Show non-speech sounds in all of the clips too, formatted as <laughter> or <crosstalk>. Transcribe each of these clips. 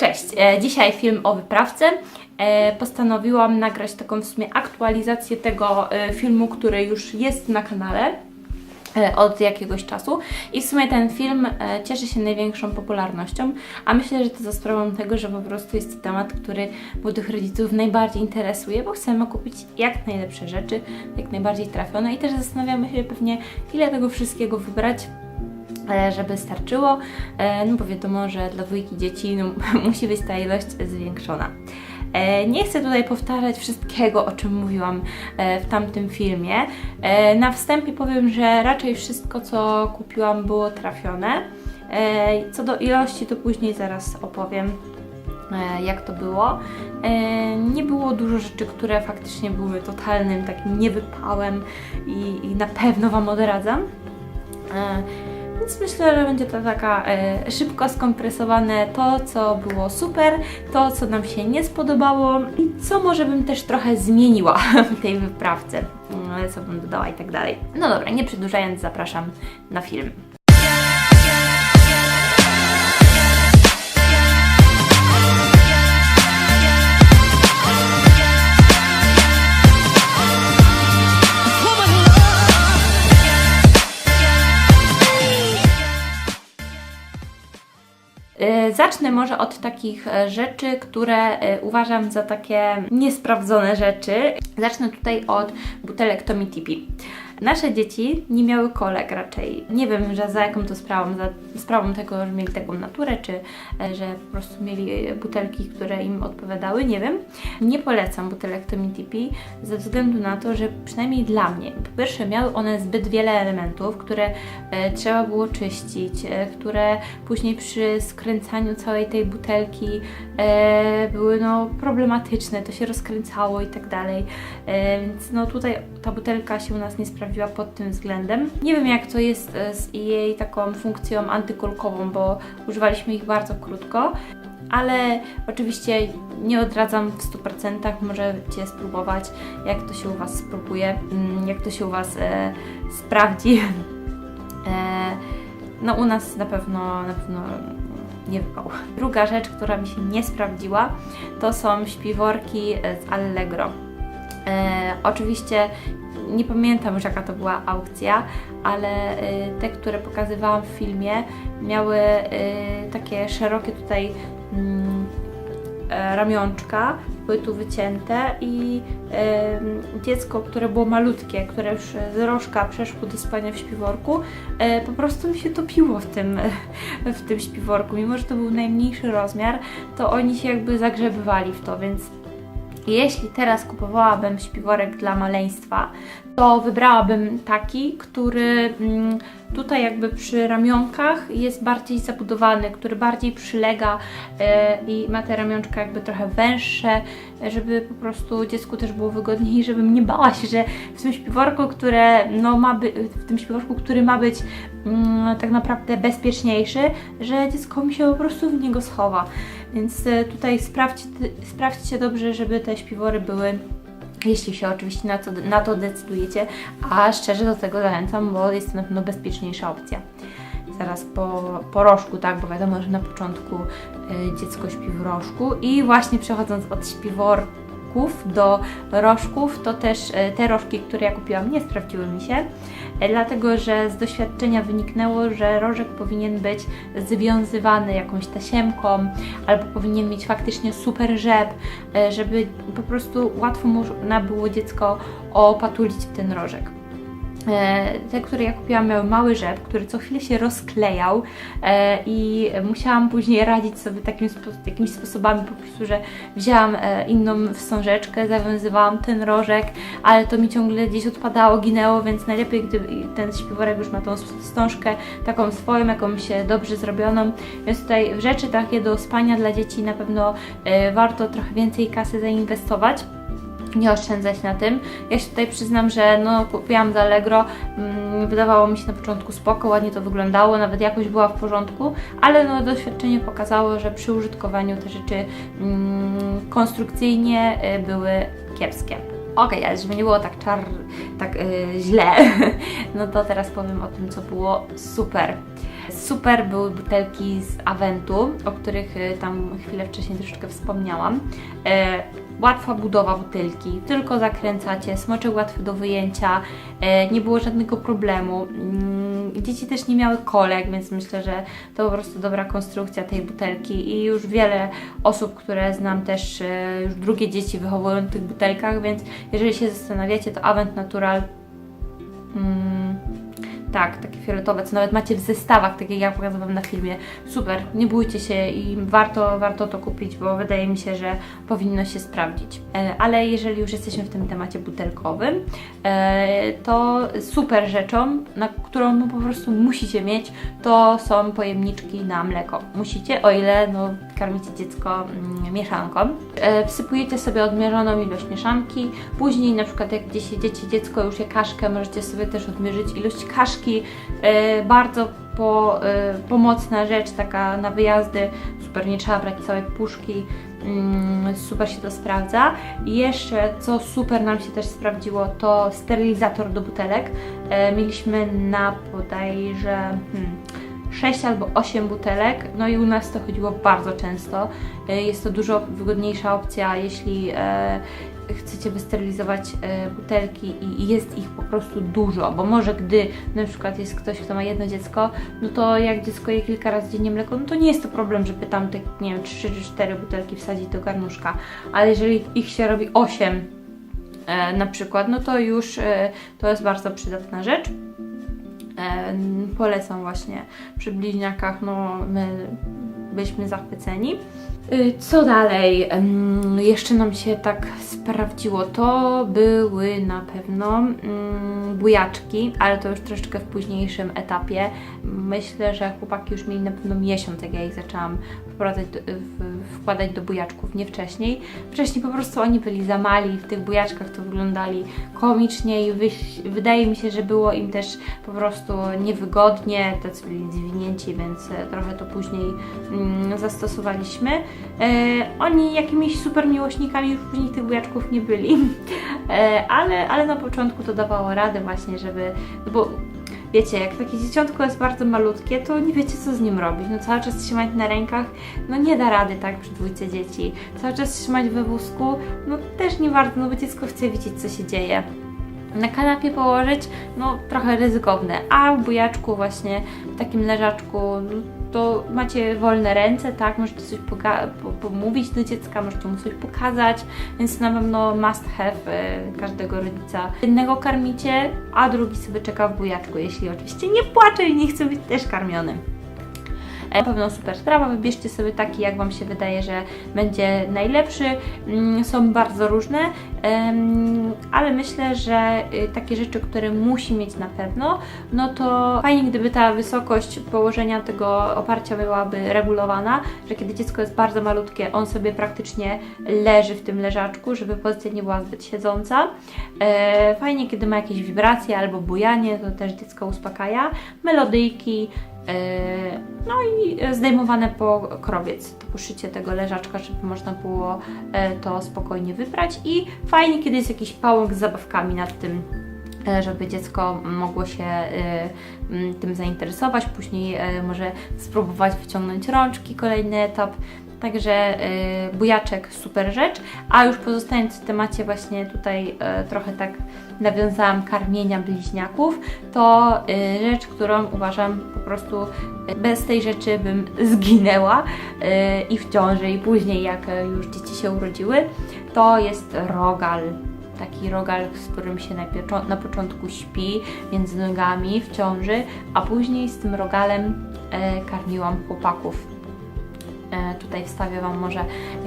Cześć, e, dzisiaj film o wyprawce. E, postanowiłam nagrać taką w sumie aktualizację tego e, filmu, który już jest na kanale od jakiegoś czasu. I w sumie ten film cieszy się największą popularnością, a myślę, że to za sprawą tego, że po prostu jest to temat, który młodych rodziców najbardziej interesuje, bo chcemy kupić jak najlepsze rzeczy, jak najbardziej trafione. I też zastanawiamy się pewnie ile tego wszystkiego wybrać, żeby starczyło, e, no bo wiadomo, że dla dwójki dzieci no, <laughs> musi być ta ilość zwiększona. E, Nie chcę tutaj powtarzać wszystkiego, o czym mówiłam e, w tamtym filmie. Na wstępie powiem, że raczej wszystko, co kupiłam, było trafione. Co do ilości, to później zaraz opowiem jak to było. Nie było dużo rzeczy, które faktycznie były totalnym takim niewypałem i, i na pewno Wam odradzam. Więc myślę, że będzie to taka e, szybko skompresowane to, co było super, to, co nam się nie spodobało i co może bym też trochę zmieniła <laughs> w tej wyprawce, mm, co bym dodała i tak dalej. No dobra, nie przedłużając, zapraszam na film. Zacznę może od takich e, rzeczy, które e, uważam za takie niesprawdzone rzeczy. Zacznę tutaj od butelek Tommy Tipi. Nasze dzieci nie miały kolek raczej. Nie wiem, że za jaką to sprawą, za sprawą tego, że mieli taką naturę, czy e, że po prostu mieli butelki, które im odpowiadały, nie wiem. Nie polecam butelek Tommy Tipi ze względu na to, że przynajmniej dla mnie, po pierwsze miały one zbyt wiele elementów, które e, trzeba było czyścić, e, które później przy skręcaniu całej tej butelki były no, problematyczne, to się rozkręcało i tak dalej. Więc no tutaj ta butelka się u nas nie sprawdziła pod tym względem. Nie wiem jak to jest e, z jej taką funkcją antykolkową, bo używaliśmy ich bardzo krótko. Ale oczywiście nie odradzam w 100%, możecie spróbować, jak to się u Was spróbuje, mm, jak to się u Was e, sprawdzi. E, no u nas na pewno, na pewno nie wypał. Druga rzecz, która mi się nie sprawdziła, to są śpiworki z Allegro. E, oczywiście nie pamiętam już jaka to była aukcja, ale e, te, które pokazywałam w filmie, miały e, takie szerokie tutaj mm, e, ramionczka, były tu wycięte i e, dziecko, które było malutkie, które już z rożka przeszło do spania w śpiworku, po prostu mi się topiło w tym, <laughs> w tym śpiworku. Mimo, że to był najmniejszy rozmiar, to oni się jakby zagrzebywali w to, więc jeśli teraz kupowałabym śpiworek dla maleństwa, to wybrałabym taki, który mm, tutaj jakby przy ramionkach jest bardziej zabudowany, który bardziej przylega e, i ma te ramionczka jakby trochę węższe, żeby po prostu dziecku też było wygodniej <laughs> żebym nie bała się, że w tym śpiworku, które no ma by, w tym śpiworku, który ma być tak naprawdę bezpieczniejszy, że dziecko mi się po prostu w niego schowa. Więc e, tutaj sprawdź, sprawdźcie dobrze, żeby te śpiwory były jeśli się oczywiście na to, na to decydujecie, a szczerze do tego zachęcam, bo jest to na pewno bezpieczniejsza opcja. Zaraz po, po rożku, tak, bo wiadomo, że na początku y, dziecko śpi w rożku i właśnie przechodząc od do rożków, to też y, te rożki, które ja kupiłam, nie sprawdziły mi się, y, dlatego że z doświadczenia wyniknęło, że rożek powinien być związywany jakąś tasiemką, albo powinien mieć faktycznie super rzep, e, żeby po prostu łatwo można było dziecko opatulić w ten rożek. E, Te, które ja kupiłam, miały mały rzep, który co chwilę się rozklejał e, i musiałam później radzić sobie takim, takimi sposobami, po prostu, że wzięłam e, inną wstążeczkę, zawiązywałam ten rożek, ale to mi ciągle gdzieś odpadało, ginęło, więc najlepiej, gdy ten śpiworek już ma tą wstążkę taką swoją, jakąś dobrze zrobioną. Więc tutaj w rzeczy takie do spania dla dzieci na pewno warto trochę więcej kasy zainwestować nie oszczędzać na tym. Ja się tutaj przyznam, że no, kupiłam z Allegro, mm, wydawało mi się na początku spoko, ładnie to wyglądało, nawet jakość była w porządku, ale no, doświadczenie pokazało, że przy użytkowaniu te rzeczy mm, konstrukcyjnie y, były kiepskie. Okej, ale żeby nie było tak czar, tak y, źle, <laughs> no to teraz powiem o tym, co było super. Super były butelki z Aventu, o których e, tam chwilę wcześniej troszeczkę wspomniałam. E, łatwa budowa butelki, tylko zakręcacie, smoczek łatwy do wyjęcia, e, nie było żadnego problemu. Mm, Dzieci też nie miały kolek, więc myślę, że to po prostu dobra konstrukcja tej butelki i już wiele osób, które znam też e, już drugie dzieci wychowują w tych butelkach, więc jeżeli się zastanawiacie, to Avent Natural mm, tak, takie fioletowe, co nawet macie w zestawach, tak jak ja pokazywałam na filmie. Super, nie bójcie się i warto, warto to kupić, bo wydaje mi się, że powinno się sprawdzić. E, Ale jeżeli już jesteśmy w tym temacie butelkowym, e, to super rzeczą, na którą no po prostu musicie mieć, to są pojemniczki na mleko. Musicie, o ile no, karmicie dziecko mm, mieszanką. E, Wsypujecie sobie odmierzoną ilość mieszanki, później na przykład jak gdzieś jedziecie dziecko już je kaszkę, możecie sobie też odmierzyć ilość kaszki. E, Bardzo po, e, pomocna rzecz, taka na wyjazdy, super, nie trzeba brać całej puszki, Mm, super się to sprawdza. I jeszcze, co super nam się też sprawdziło, to sterylizator do butelek. E, mieliśmy na bodajże hmm, 6 albo 8 butelek, no i u nas to chodziło bardzo często. E, Jest to dużo wygodniejsza opcja, jeśli e, chcecie wysterylizować e, butelki i jest ich po prostu dużo, bo może gdy na przykład jest ktoś, kto ma jedno dziecko, no to jak dziecko je kilka razy dziennie mleko, no to nie jest to problem, żeby tam te, nie wiem, 3 czy 4 butelki wsadzić do garnuszka, ale jeżeli ich się robi 8 e, na przykład, no to już to jest bardzo przydatna rzecz. E, polecam właśnie przy bliźniakach, no my byliśmy zachwyceni. Y, Co dalej? Jeszcze nam się tak sprawdziło. To były na pewno ym, bujaczki, ale to już troszeczkę w późniejszym etapie. Myślę, że chłopaki już mieli na pewno miesiąc, jak ja ich zaczęłam wprowadzać w, wkładać do bujaczków, nie wcześniej. Wcześniej po prostu oni byli za mali, w tych bujaczkach to wyglądali komicznie i wydaje mi się, że było im też po prostu niewygodnie, tacy byli zwinięci, więc e, trochę to później mm, zastosowaliśmy. E, oni jakimiś super miłośnikami już później tych bujaczków nie byli, <laughs> e, ale, ale na początku to dawało radę właśnie, żeby, bo wiecie, jak takie dzieciątko jest bardzo malutkie, to nie wiecie co z nim robić. No cały czas trzymać na rękach, no nie da rady tak przy dwójce dzieci. Cały czas trzymać we wózku, no też nie warto, no bo dziecko chce widzieć co się dzieje. Na kanapie położyć, no trochę ryzykowne, a w bujaczku właśnie, w takim leżaczku, no, to macie wolne ręce, tak, możecie coś po- pomówić do dziecka, możecie mu coś pokazać, więc na pewno must have e, każdego rodzica. Jednego karmicie, a drugi sobie czeka w bujaczku, jeśli oczywiście nie płacze i nie chce być też karmiony. E, Na pewno super sprawa, wybierzcie sobie taki, jak Wam się wydaje, że będzie najlepszy. Mm, Są bardzo różne, ale myślę, że y, takie rzeczy, które musi mieć na pewno, no to fajnie, gdyby ta wysokość położenia tego oparcia byłaby regulowana, że kiedy dziecko jest bardzo malutkie, on sobie praktycznie leży w tym leżaczku, żeby pozycja nie była zbyt siedząca. E, Fajnie, kiedy ma jakieś wibracje albo bujanie, to też dziecko uspokaja. Melodyjki, No i zdejmowane po krowiec, to poszycie tego leżaczka, żeby można było e, to spokojnie wybrać. I fajnie, kiedy jest jakiś pałąk z zabawkami nad tym, e, żeby dziecko mogło się e, tym zainteresować, później e, może spróbować wyciągnąć rączki, kolejny etap. Także y, bujaczek super rzecz, a już pozostając w temacie właśnie tutaj e, trochę tak nawiązałam karmienia bliźniaków, to y, rzecz, którą uważam po prostu y, bez tej rzeczy bym <laughs> zginęła i w ciąży i później jak e, już dzieci się urodziły, to jest rogal. Taki rogal, z którym się na, na początku śpi między nogami w ciąży, a później z tym rogalem e, karmiłam chłopaków. E, Tutaj wstawię Wam może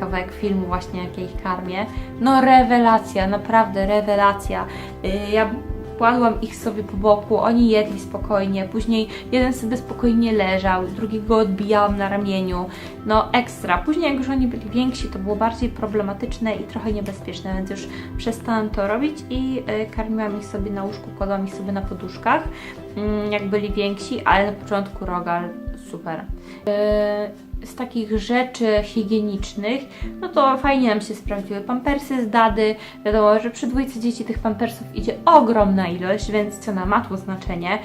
kawałek filmu właśnie, jak ja ich karmię. No rewelacja, naprawdę rewelacja. Y, Ja kładłam ich sobie po boku, oni jedli spokojnie, później jeden sobie spokojnie leżał, drugiego odbijałam na ramieniu. No ekstra. Później jak już oni byli więksi, to było bardziej problematyczne i trochę niebezpieczne, więc już przestałam to robić i y, karmiłam ich sobie na łóżku, kładłam ich sobie na poduszkach, mm, jak byli więksi, ale na początku rogal super. Y, z takich rzeczy higienicznych, no to fajnie nam się sprawdziły pampersy z Dady. Wiadomo, że przy dwójce dzieci tych pampersów idzie ogromna ilość, więc cena ma tu znaczenie.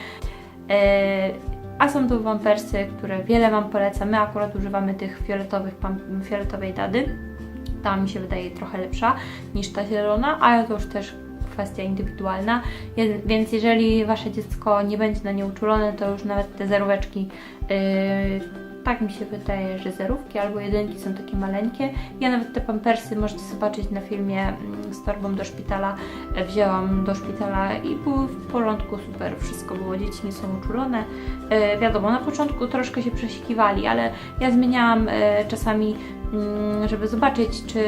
E, a są to pampersy, które wiele Wam polecam. My akurat używamy tych fioletowych, fioletowej dady. Ta mi się wydaje trochę lepsza niż ta zielona, ale to już też kwestia indywidualna, więc jeżeli Wasze dziecko nie będzie na nie uczulone, to już nawet te zeróweczki, yy, tak mi się wydaje, że zerówki albo jedynki są takie maleńkie. Ja nawet te pampersy możecie zobaczyć na filmie mm, z torbą do szpitala. Wzięłam do szpitala i były w porządku, super, wszystko było, dzieci nie są uczulone. E, wiadomo, na początku troszkę się przesikiwali, ale ja zmieniałam e, czasami żeby zobaczyć, czy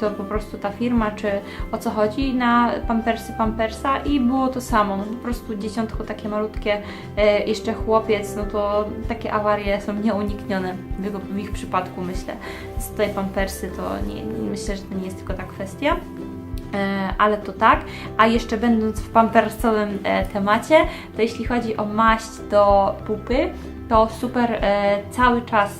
to po prostu ta firma, czy o co chodzi, na pampersy pampersa i było to samo. No, po prostu dzieciątko takie malutkie, e, jeszcze chłopiec, no to takie awarie są nieuniknione w, jego, w ich przypadku, myślę. Więc tutaj pampersy to nie, myślę, że to nie jest tylko ta kwestia. E, ale to tak. A jeszcze będąc w pampersowym e, temacie, to jeśli chodzi o maść do pupy, to super cały czas,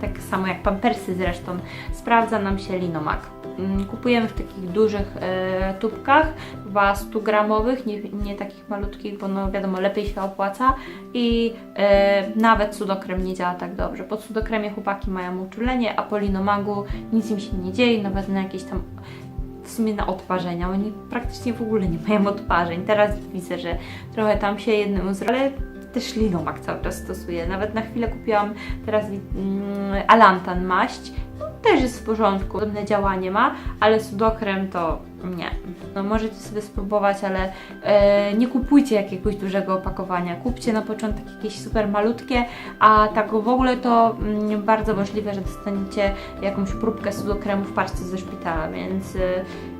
tak samo jak pampersy zresztą, sprawdza nam się linomak. Mm, Kupujemy w takich dużych e, tubkach, chyba 100 gramowych, nie, nie takich malutkich, bo no wiadomo, lepiej się opłaca i e, nawet sudokrem nie działa tak dobrze. Po sudokremie chłopaki mają uczulenie, a po linomagu nic im się nie dzieje, nawet na jakieś tam w sumie na odparzenia. Oni praktycznie w ogóle nie mają odparzeń. Teraz widzę, że trochę tam się jednemu zrobi, ale też linomak cały czas stosuję. Nawet na chwilę kupiłam teraz mm, Alantan maść. No, też jest w porządku, podobne działanie ma, ale sudokrem to nie. No możecie sobie spróbować, ale e, nie kupujcie jakiegoś dużego opakowania. Kupcie na początek jakieś super malutkie, a tak w ogóle to mm, bardzo możliwe, że dostaniecie jakąś próbkę sudokremu w paczce ze szpitala, więc y,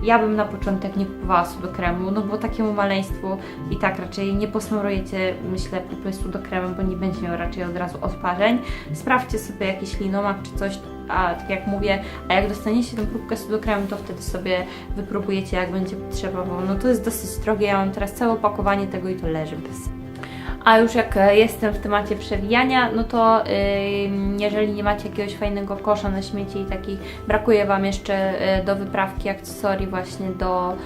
ja bym na początek nie kupowała sudokremu, no bo takiemu maleństwu i tak raczej nie posmarujecie, myślę, pupy sudokremem, bo nie będzie miał raczej od razu odparzeń. Sprawdźcie sobie jakiś linomak czy coś, a tak jak mówię, a jak dostaniecie tę próbkę sudokremu, to wtedy sobie wypróbujecie jak będzie potrzeba, bo no to jest dosyć drogie, ja mam teraz całe opakowanie tego i to leży bez. A już jak e, jestem w temacie przewijania, no to ym, jeżeli nie macie jakiegoś fajnego kosza na śmieci i taki brakuje Wam jeszcze y, do wyprawki akcesorii właśnie do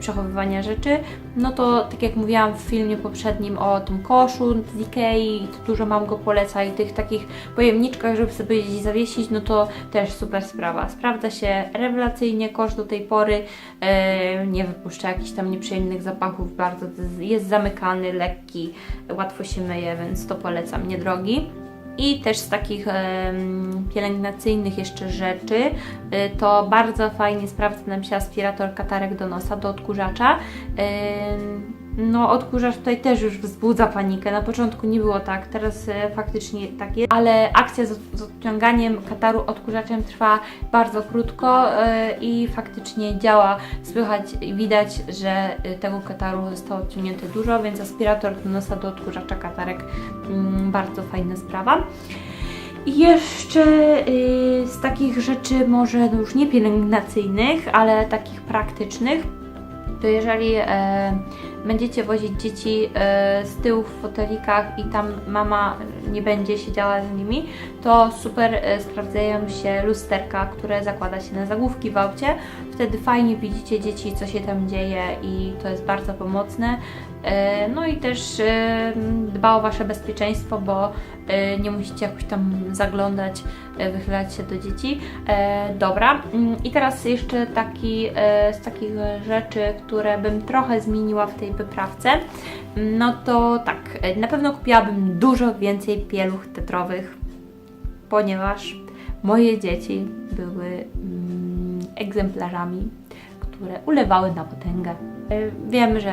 przechowywania rzeczy, no to tak jak mówiłam w filmie poprzednim o tym koszu z Ikei, dużo mam go poleca i tych takich pojemniczkach, żeby sobie gdzieś zawiesić, no to też super sprawa. Sprawdza się rewelacyjnie, kosz do tej pory e, nie wypuszcza jakichś tam nieprzyjemnych zapachów, bardzo jest zamykany, lekki, łatwo się myje, więc to polecam, niedrogi. I też z takich pielęgnacyjnych jeszcze rzeczy, y, to bardzo fajnie sprawdza nam się aspirator katarek do nosa, do odkurzacza. No, odkurzacz tutaj też już wzbudza panikę. Na początku nie było tak, teraz e, faktycznie tak jest, ale akcja z, z odciąganiem kataru odkurzaczem trwa bardzo krótko e, i faktycznie działa. Słychać i widać, że e, tego kataru zostało odciągnięte dużo, więc aspirator do nosa do odkurzacza katarek mm, bardzo fajna sprawa. I jeszcze z takich rzeczy, może no już nie pielęgnacyjnych, ale takich praktycznych, to jeżeli będziecie wozić dzieci e, z tyłu w fotelikach i tam mama nie będzie siedziała z nimi, to super e, sprawdzają się lusterka, które zakłada się na zagłówki w aucie. Wtedy fajnie widzicie dzieci, co się tam dzieje i to jest bardzo pomocne. E, No i też e, dba o Wasze bezpieczeństwo, bo e, nie musicie jakoś tam zaglądać, wychylać się do dzieci. Dobra, Mm, i teraz jeszcze taki z takich rzeczy, które bym trochę zmieniła w tej wyprawce, no to tak, na pewno kupiłabym dużo więcej pieluch tetrowych, ponieważ moje dzieci były mm, egzemplarzami, które ulewały na potęgę. E, Wiem, że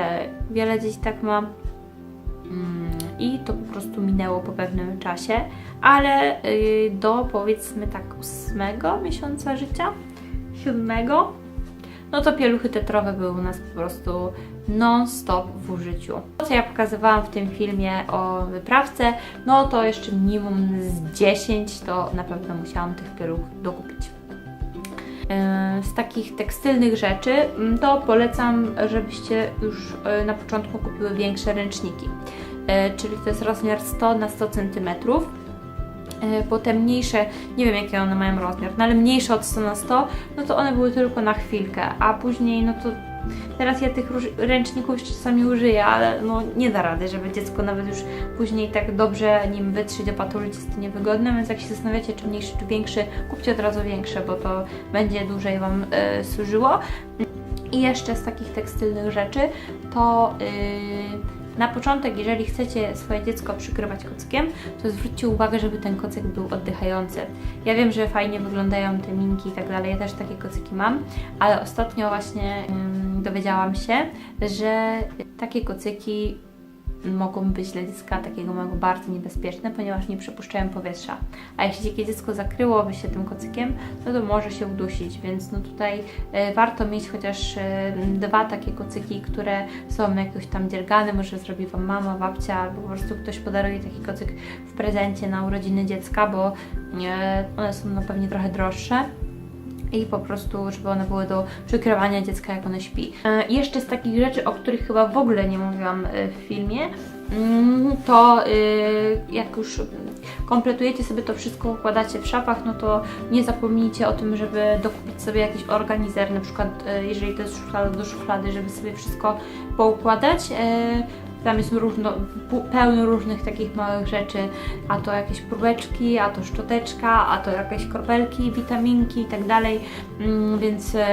wiele dzieci tak ma mm, i to po prostu minęło po pewnym czasie, ale y, do powiedzmy tak ósmego miesiąca życia, siódmego, no to pieluchy tetrowe były u nas po prostu non-stop w użyciu. To, co ja pokazywałam w tym filmie o wyprawce, no to jeszcze minimum z 10 to na pewno musiałam tych pieluch dokupić. E, Z takich tekstylnych rzeczy, mm, to polecam, żebyście już e, na początku kupiły większe ręczniki. E, Czyli to jest rozmiar 100 na 100 cm. Potem mniejsze, nie wiem jaki one mają rozmiar, no ale mniejsze od 100 na 100, no to one były tylko na chwilkę, a później no to Teraz ja tych ręczników jeszcze czasami użyję, ale no nie da rady, żeby dziecko nawet już później tak dobrze nim wytrzeć, opatulać jest to niewygodne, więc jak się zastanawiacie, czy mniejszy, czy większy, kupcie od razu większe, bo to będzie dłużej Wam e, służyło. I jeszcze z takich tekstylnych rzeczy, to yy, na początek, jeżeli chcecie swoje dziecko przykrywać kockiem, to zwróćcie uwagę, żeby ten kocyk był oddychający. Ja wiem, że fajnie wyglądają te minki i tak dalej, ja też takie kocyki mam, ale ostatnio właśnie ym, dowiedziałam się, że takie kocyki mogą być dla dziecka takiego małego bardzo niebezpieczne, ponieważ nie przepuszczają powietrza. A jeśli takie dziecko zakryłoby się tym kocykiem, no to może się udusić, więc no tutaj e, warto mieć chociaż e, dwa takie kocyki, które są jakoś tam dziergane, może zrobi Wam mama, babcia, albo po prostu ktoś podaruje taki kocyk w prezencie na urodziny dziecka, bo e, one są no pewnie trochę droższe i po prostu, żeby one były do przykrywania dziecka, jak one śpi. E, jeszcze z takich rzeczy, o których chyba w ogóle nie mówiłam e, w filmie, mm, to e, jak już kompletujecie sobie to wszystko, układacie w szafach, no to nie zapomnijcie o tym, żeby dokupić sobie jakiś organizer, na przykład jeżeli to jest szuflada do szuflady, żeby sobie wszystko poukładać. Tam jest różno, pełno różnych takich małych rzeczy, a to jakieś próbeczki, a to szczoteczka, a to jakieś kropelki, witaminki i tak dalej, Mm, więc e,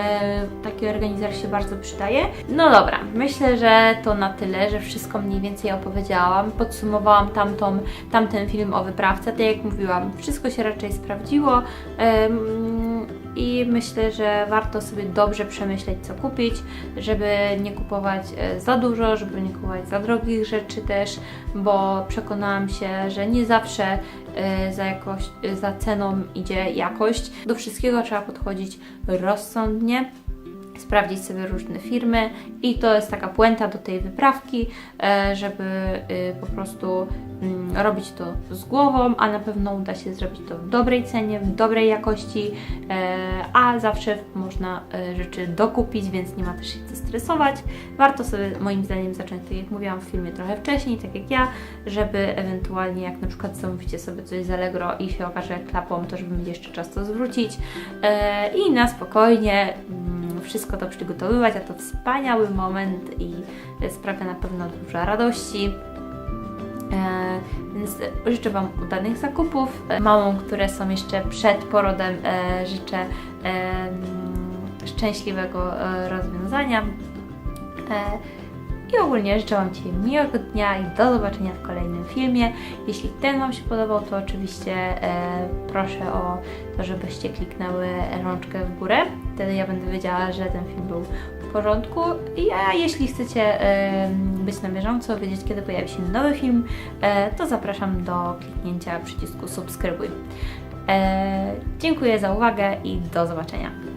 taki organizer się bardzo przydaje. No dobra, myślę, że to na tyle, że wszystko mniej więcej opowiedziałam. Podsumowałam tamtą, tamten film o wyprawce, tak jak mówiłam, wszystko się raczej sprawdziło. I myślę, że warto sobie dobrze przemyśleć, co kupić, żeby nie kupować e, za dużo, żeby nie kupować za drogich rzeczy też, bo przekonałam się, że nie zawsze e, za, jakość, e, za ceną idzie jakość. Do wszystkiego trzeba podchodzić rozsądnie sprawdzić sobie różne firmy i to jest taka puenta do tej wyprawki, żeby po prostu robić to z głową, a na pewno uda się zrobić to w dobrej cenie, w dobrej jakości, e, a zawsze można e, rzeczy dokupić, więc nie ma też się co stresować. Warto sobie moim zdaniem zacząć, tak jak mówiłam w filmie trochę wcześniej, tak jak ja, żeby ewentualnie jak na przykład zamówicie sobie coś z Allegro i się okaże klapą, to żeby mieć jeszcze czas to zwrócić e, i na spokojnie mm, wszystko to przygotowywać, a to wspaniały moment i sprawia na pewno dużo radości. E, więc życzę Wam udanych zakupów. E, Mamom, które są jeszcze przed porodem, e, życzę e, szczęśliwego e, rozwiązania. E, i ogólnie życzę Wam dzisiaj miłego dnia i do zobaczenia w kolejnym filmie. Jeśli ten Wam się podobał, to oczywiście e, proszę o to, żebyście kliknęły rączkę w górę. Wtedy ja będę wiedziała, że ten film był porządku. A jeśli chcecie być na bieżąco, wiedzieć kiedy pojawi się nowy film, e, to zapraszam do kliknięcia przycisku subskrybuj. E, dziękuję za uwagę i do zobaczenia.